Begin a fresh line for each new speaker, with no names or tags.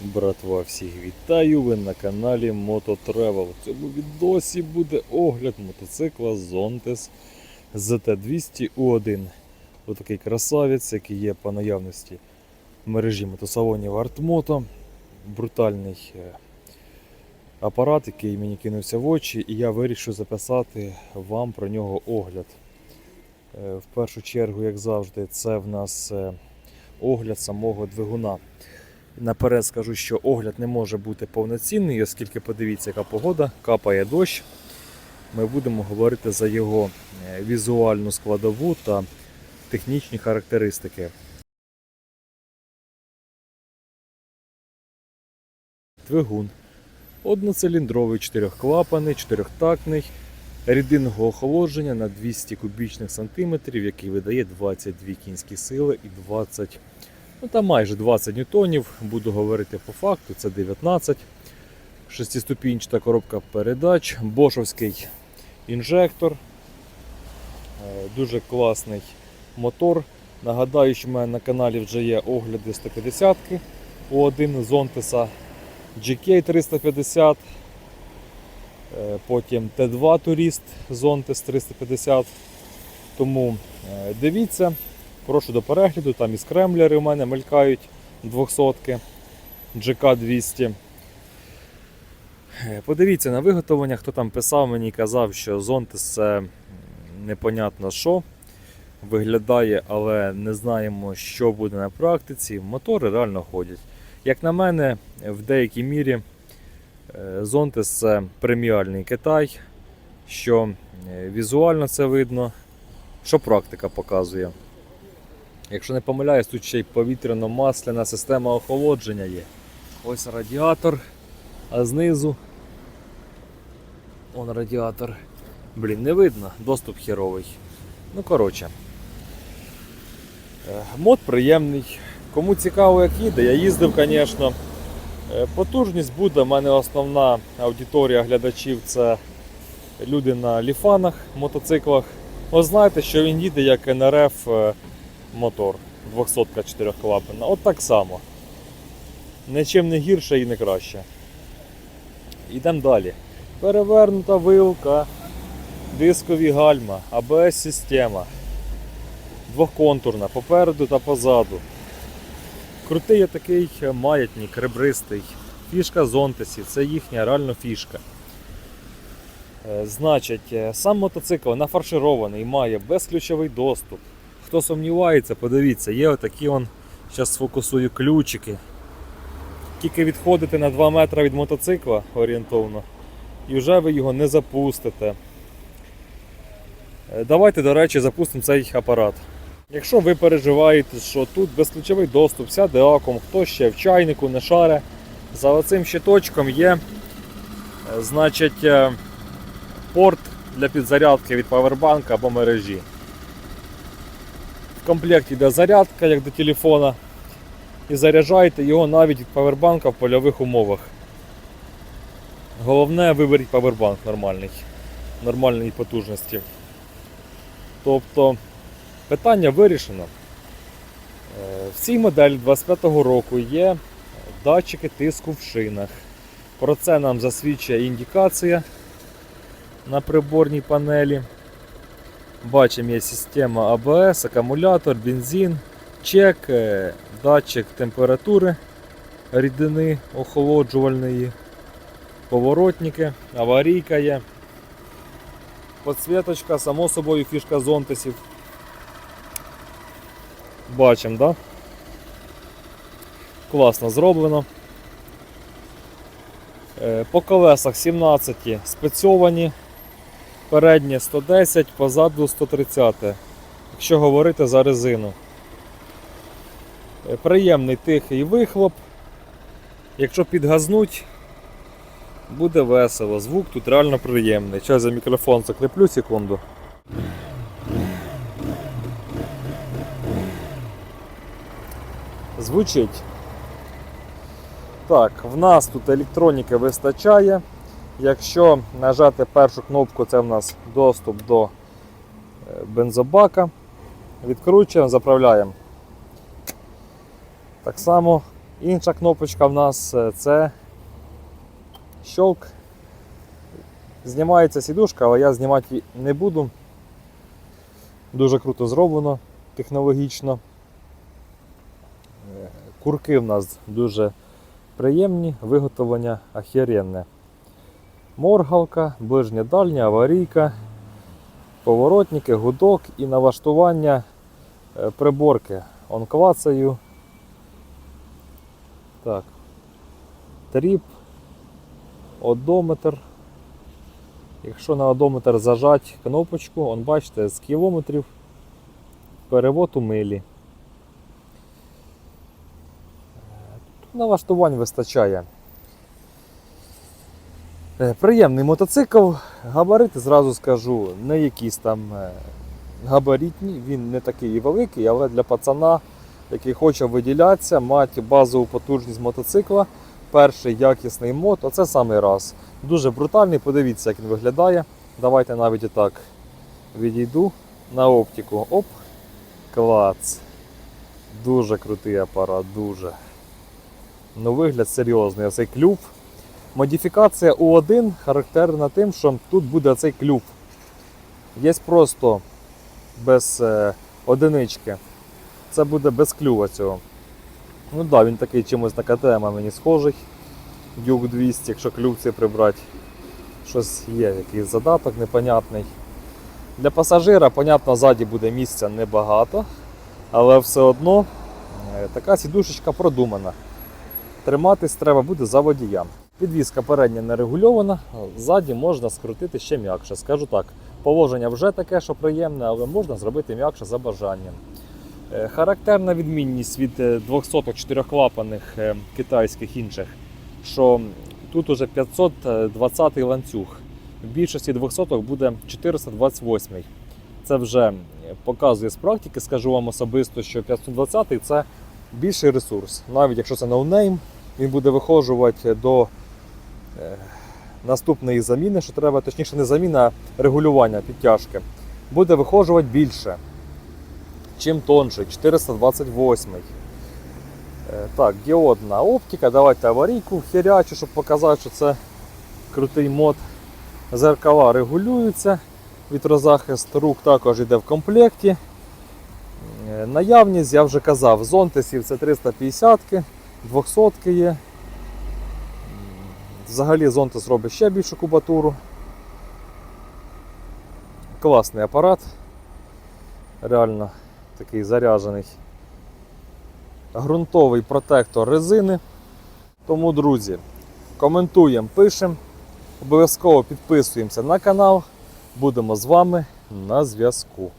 Братва, всіх вітаю! Ви на каналі Moto Travel. В цьому відосі буде огляд мотоцикла Zontes ZT200 U1. Отакий красавець, який є по наявності в мережі мотосалонів Артмото. Брутальний е, апарат, який мені кинувся в очі, і я вирішив записати вам про нього огляд. Е, В першу чергу, як завжди, це в нас е, огляд самого двигуна. Наперед скажу, що огляд не може бути повноцінний, оскільки подивіться, яка погода, капає дощ. Ми будемо говорити за його е, візуальну складову та технічні характеристики. Двигун. Одноциліндровий чотирьохклапаний, чотирьохтактний, рідинного охолодження на 200 кубічних сантиметрів, який видає 22 кінські сили і 20 Ну, там майже 20 ньютонів, буду говорити по факту, це 19. Шестиступінчата коробка передач, бошовський інжектор. Е, Дуже класний мотор. Нагадаю, що в мене на каналі вже є огляди 150-ки у один Зонтеса GK 350. е, Потім Т2 Турист Зонтес 350. Тому е, дивіться. Прошу до перегляду, там і скремблери у мене мелькають 200 GK 200. Е, Подивіться на виготовлення, хто там писав мені і казав, що Zontes це непонятно що виглядає, але не знаємо, що буде на практиці. Мотори реально ходять. Як на мене, в деякій мірі е, Zontes це преміальний Китай, що е, візуально це видно, що практика показує. Якщо не помиляюсь, тут ще й повітряно-масляна система охолодження є. Ось радіатор, а знизу. Он радіатор. Блін, не видно, доступ херовий. Ну, коротше. Е, Мод приємний. Кому цікаво, як їде, я їздив, звісно. Е, Потужність буде. У мене основна аудиторія глядачів це люди на ліфанах, мотоциклах. Ви знаєте, що він їде як НРФ мотор 200 4-клапана. От так само. Нічим не гірше і не краще. Йдемо далі. Перевернута вилка, дискові гальма, АБС-система. Двохконтурна, попереду та позаду. Крутий є такий маятник, ребристий. Фішка Зонтесів, це їхня реально фішка. Е, Значить, е, сам мотоцикл нафарширований, має безключовий доступ. Хто сумнівається, подивіться, є отакі он, зараз сфокусую ключики. Тільки відходите на 2 метри від мотоцикла орієнтовно, і вже ви його не запустите. Е, Давайте, до речі, запустимо цей апарат. Якщо ви переживаєте, що тут безключовий доступ, сяде акум, хто ще в чайнику не шаре, за оцим щиточком є е, значить, е, порт для підзарядки від павербанка або мережі. В комплекті йде зарядка, як до телефона. І заряджайте його навіть від павербанка в польових умовах. Головне виберіть павербанк нормальний, нормальної потужності. Тобто питання вирішено. Е, В цій моделі 25-го року є датчики тиску в шинах. Про це нам засвідчує індикація на приборній панелі. Бачимо, є система АБС, акумулятор, бензин, чек, е, датчик температури рідини охолоджувальної, поворотники, аварійка є. Подсвіточка, само собою фішка зонтесів. Бачимо, да? Класно зроблено. Е, По колесах 17 спецьовані. Переднє 110, позаду 130. Якщо говорити за резину. Е, Приємний тихий вихлоп. Якщо підгазнуть, буде весело. Звук тут реально приємний. Зараз за мікрофон закріплю секунду. Звучить. Так, в нас тут електроніки вистачає. Якщо нажати першу кнопку, це в нас доступ до е, бензобака. Відкручуємо, заправляємо. Так само Інша кнопочка в нас е, це щелк. Знімається сідушка, але я знімати її не буду. Дуже круто зроблено технологічно. Е, Курки в нас дуже приємні, виготовлення ахеренне. Моргалка, ближня дальня, аварійка, поворотники, гудок і налаштування е, приборки. Он клацаю. Так. Тріп, одометр. Якщо на одометр зажать кнопочку, он бачите, з кілометрів перевод у милі. Тут Налаштувань вистачає. Е, Приємний мотоцикл. Габарити, зразу скажу, не якісь там е, габаритні, він не такий і великий, але для пацана, який хоче виділятися, мати базову потужність мотоцикла, перший якісний мото, це самий раз. Дуже брутальний, подивіться, як він виглядає. Давайте навіть отак відійду на оптику. Оп, клац. Дуже крутий апарат, дуже. Ну, вигляд серйозний. Оцей клюв. Модифікація У1 характерна тим, що тут буде цей клюв. Є просто без е, одинички. Це буде без клюва цього. Ну так, да, він такий чимось на КТМ мені схожий. Дюк 200, якщо клюв цей прибрати. Щось є, якийсь задаток непонятний. Для пасажира, понятно, ззаді буде місця небагато, але все одно е, така сідушечка продумана. Триматись треба буде за водіям. Підвізка передня не регульована, ззаді можна скрутити ще м'якше. Скажу так, положення вже таке, що приємне, але можна зробити м'якше за бажанням. Е, Характерна відмінність від е, 200 чотирьохклапаних е, китайських інших, що тут уже 520 ланцюг. В більшості 200 буде 428. Це вже показує з практики, скажу вам особисто, що 520 це більший ресурс. Навіть якщо це ноунейм, він буде виходжувати до е, наступної заміни, що треба, точніше, не заміна, а регулювання підтяжки. Буде виходжувати більше, чим тонший, 428. Е, Так, діодна оптика. Давайте аварійку херячу, щоб показати, що це крутий мод. Зеркала регулюються. Вітрозахист рук також йде в комплекті. Е, Наявність, я вже казав, зонтисів це 350 200 є. Взагалі зонтис робить ще більшу кубатуру. Класний апарат. Реально такий заряджений. Грунтовий протектор резини. Тому, друзі, коментуємо, пишемо. Обов'язково підписуємося на канал. Будемо з вами на зв'язку.